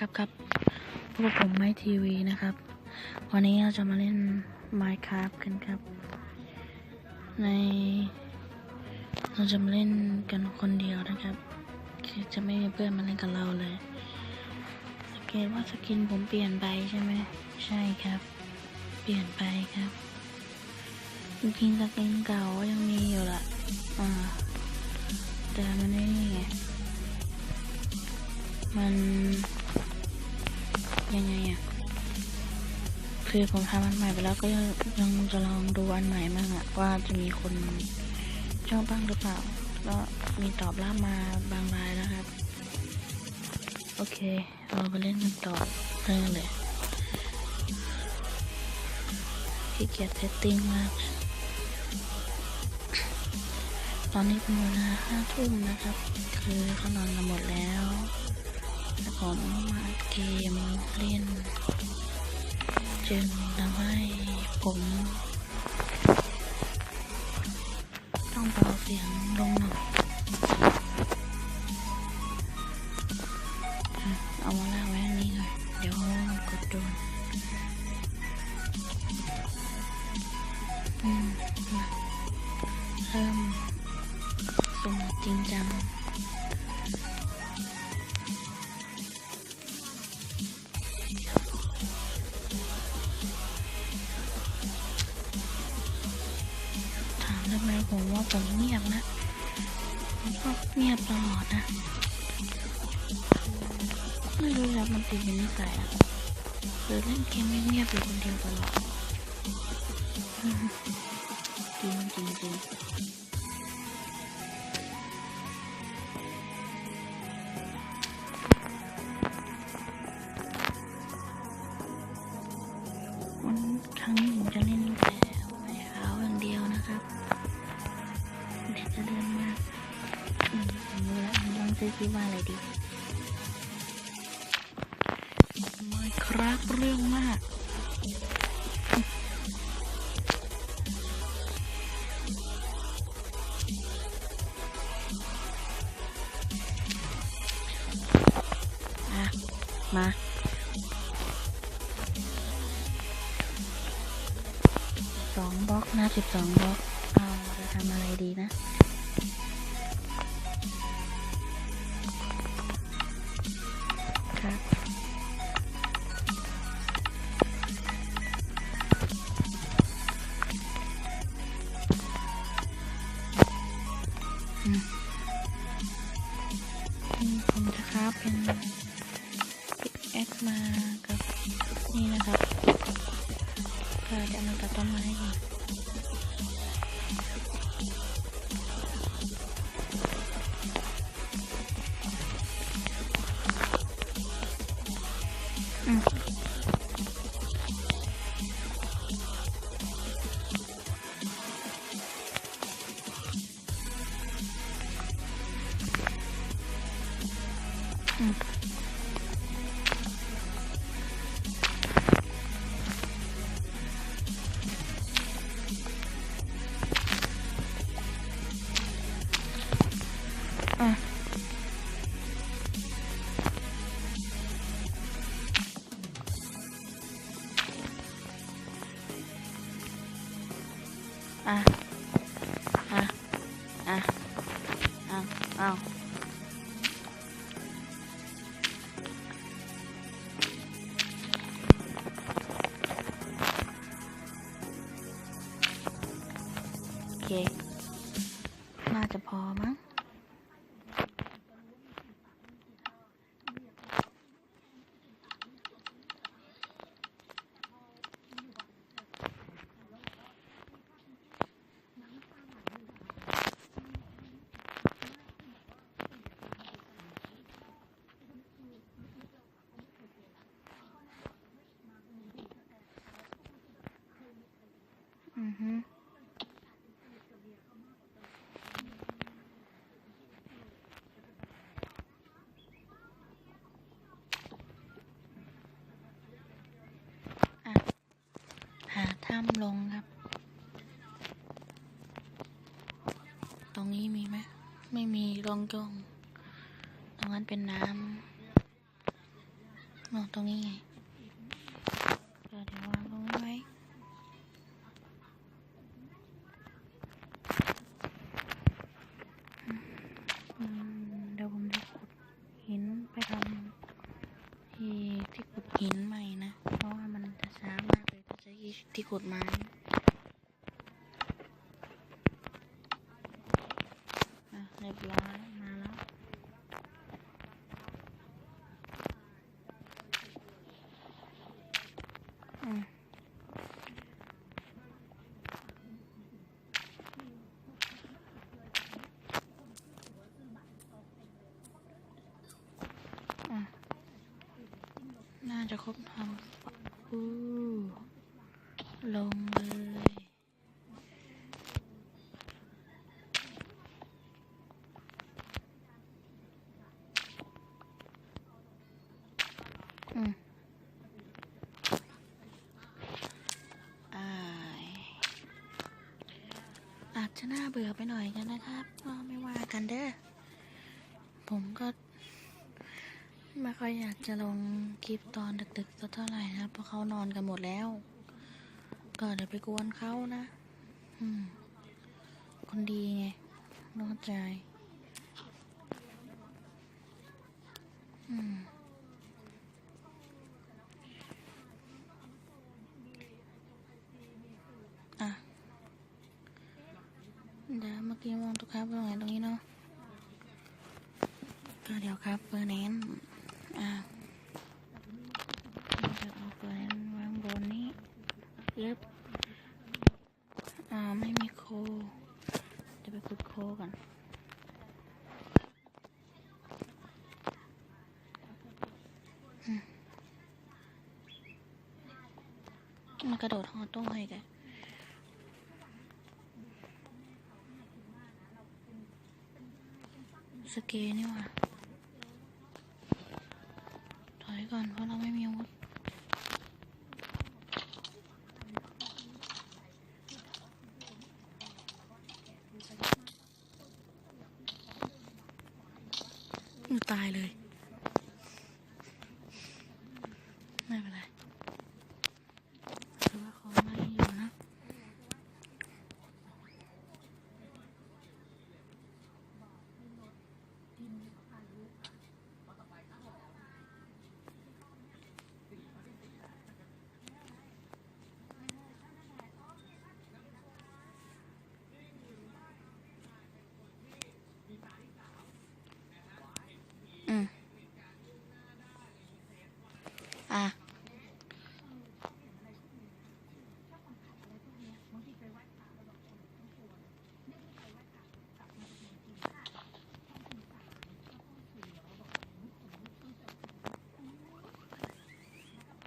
ครับครับพวกผมไม่ทีวีนะครับ วันนี้เราจะมาเล่น Minecraft กันครับ ใน เราจะมาเล่นกันคนเดียวนะครับคือจะไม่มีเพื่อนมาเล่นกับเราเลย สังเกตว่าสกินผมเปลี่ยนไปใช่ไหมใช่ครับ เปลี่ยนไปครับจริงๆสกินเก่ายังมีอยู่ละอ่าแต่มันไม่นี่ไงมัน ยังไงอะคือผมทำอันใหม่ไปแล้วก็ยังยังจะลองดูอันใหม่มั่งอะว่าจะมีคนชอบบ้างหรือเปล่า ก็มีตอบรับมาบางรายแล้วครับ โอเค เราไปเล่นกันต่อเรื่องเลยขี้เกียจเซตติ้งมาก ตอนนี้เป็นเวลาห้าทุ่มนะครับ คือเขานอนกันหมดแล้ว แล้วผมมาเกมเล่น จึงทำให้ผม ต้องเบาเสียงลงหน่อย นนิสัยอะคือเล่นเกมเงียบๆอยู่คนเดียวตลอดจริงจริงจริง ไม่ครับเรื่องมากมาสองบล็อกนะสิบสองบ อื อ่ ฮึหาถ้ำลงครับ ตรงนี้มีไหม ไม่มีลองจงตรงนั้นเป็นน้ำนอนตรงนี้ไงเดี๋ยวเดี๋ยววางตรงนี้ไว้อืมเดี๋ยวผมจะขุดหินไปทำ ที่ขุดหินใหม่นะ เพราะว่ามันจะช้ามากเลยถ้าใช้ที่ขุดไม้อะเรียบร้อยมาแล้ว อืมอะ น่าจะครบทำอู้ลงเลยอืมอายอาจจะน่าเบื่อไปหน่อยกันนะครับ ก็ไม่ว่ากันเด้อ ผมก็ ไม่ค่อยอยากจะลงคลิปตอนดึกๆสักเท่าไหร่นะเพราะเขานอนกันหมดแล้ว ก็เดี๋ยวไปกวนเขานะ อืม คนดีไงนอกใจ อืมอะเดี๋ยวเมื่อกี้มองตัวครับตรงไหนตรงนี้เนาะก็เดี๋ยวครับเฟอร์แนน อะจะเอาเฟอร์แนนซ์วางบนนี้ยึบอ่าไม่มีโคเดี๋ยวไปขุดโคก่อนมันกระโดดหอต้งเลยแกสเกนี่ว่า ถอยก่อนเพราะเราไม่มีอาวุธอือตายเลย ไม่เป็นไรถือว่าของมาอยู่นะ อืม อะ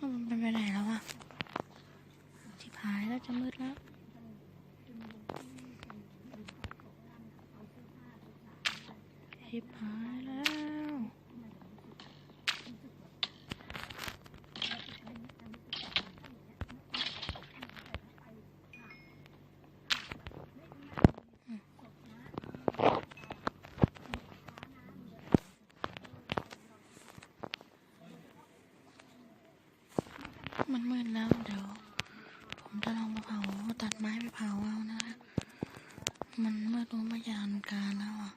มันเป็นไปไหนแล้วอะทิพายแล้วจะมืดแล้วชิบหายแล้ว มันมืดแล้วเดี๋ยว ผมจะลองมาเผาตัดไม้ไปเผาเอานะ มันมืดรู้มายานการแล้วอะ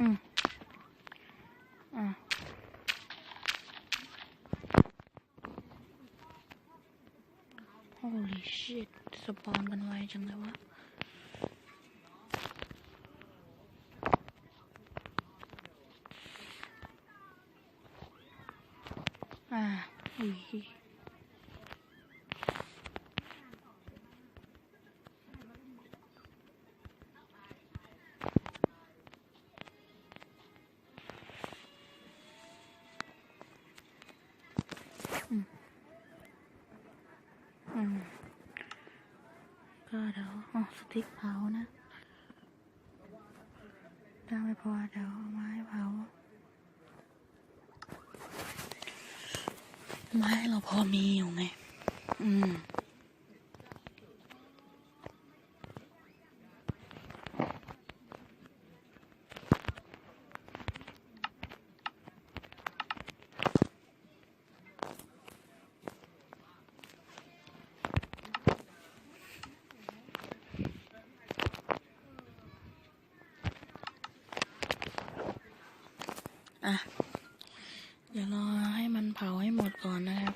อืม อะ holy shit สปอนกันไวจังเลยวะ อ่าอุ้ย ก็เสติกเผานะถ้าไม่พอเดี๋ยวเอาไม้เผา ไม้เราพอมีอยู่ไง อืม อะ เดี๋ยวรอให้มันเผาให้หมดก่อนนะครับ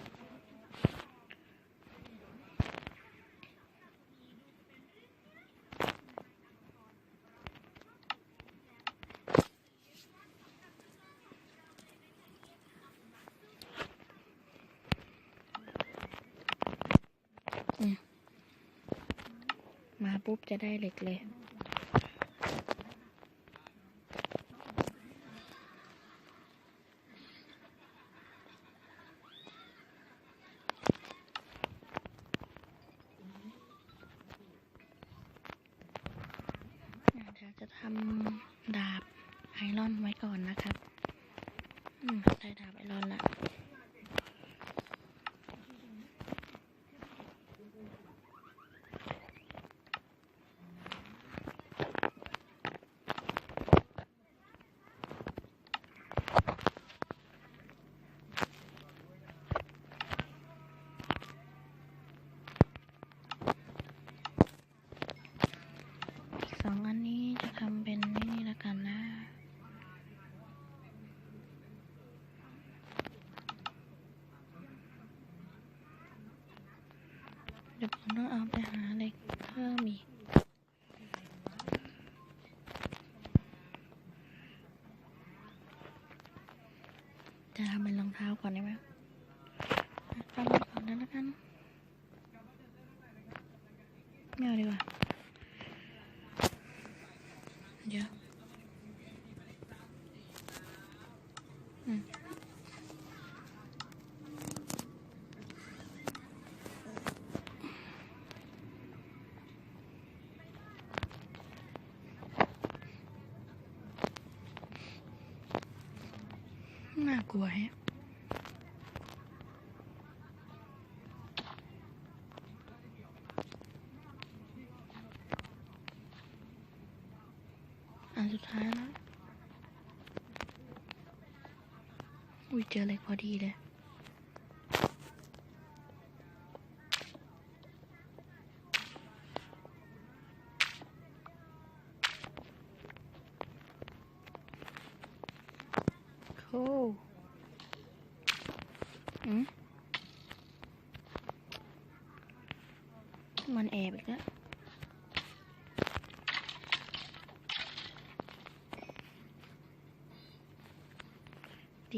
อืมมา ปุ๊บจะได้เหล็กเลยอะเดี๋ยวจะทำดาบไอรอนไว้ก่อนนะครับ อืมได้ดาบไอรอนละอีกสองอันนี้จะทำเป็นนี่ละกันนะ เดี๋ยวผมต้องเอาไปหาเหล็กเพิ่มอีก จะทำเป็นรองเท้าก่อนได้ไหมทำไป ก่อนนั้นแล้วกันไม่เอาดีกว่า เดี๋ยวอืมน่ากลัวแฮะอัน สุดท้ายแล้ว อุ้ยเจอเหล็กพอดีเลยโคอืมมันแอบอีกแล้ว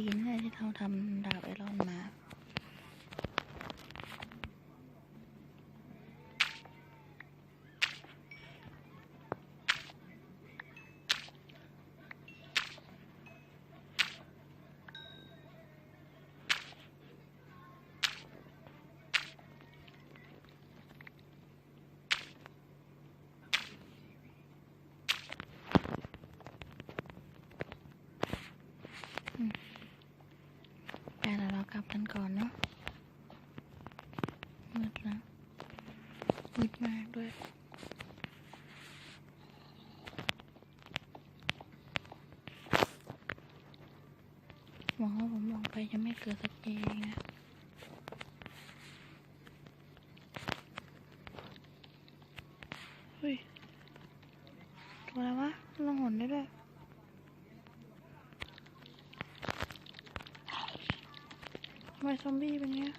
ดีนะที่เราทำดาบไอรอนมา ไปแล้วเรากลับกันก่อนเนาะมืดแล้ว มืดมากด้วยหวังว่าผมมองไปจะไม่เกิดสักเจนะเฮ้ยตัวอะไรวะลงหนได้ด้วยทำไมซอมบี้เป็นเงี้ย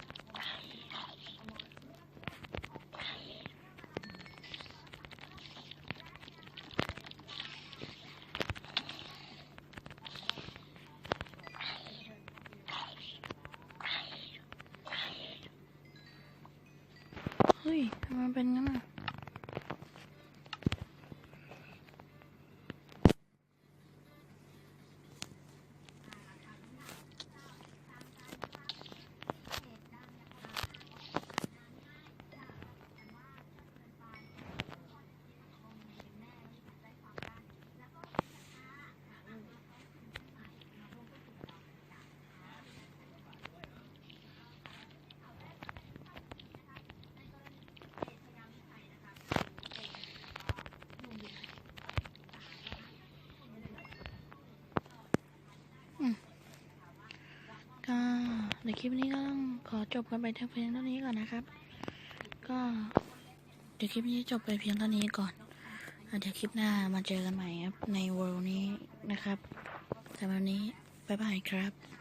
เฮ้ยทำไมมันเป็นงั้นอะ ดี๋ยวคลิปนี้ก็ต้องขอจบกันไปเพียงเท่านี้ก่อนนะครับ ก็เดี๋ยวคลิปนี้จบไปเพียงเท่านี้ก่อน เดี๋ยวคลิปหน้ามาเจอกันใหม่ครับในเวิลด์นี้นะครับสำหรับวันนี้บ๊ายบายครับ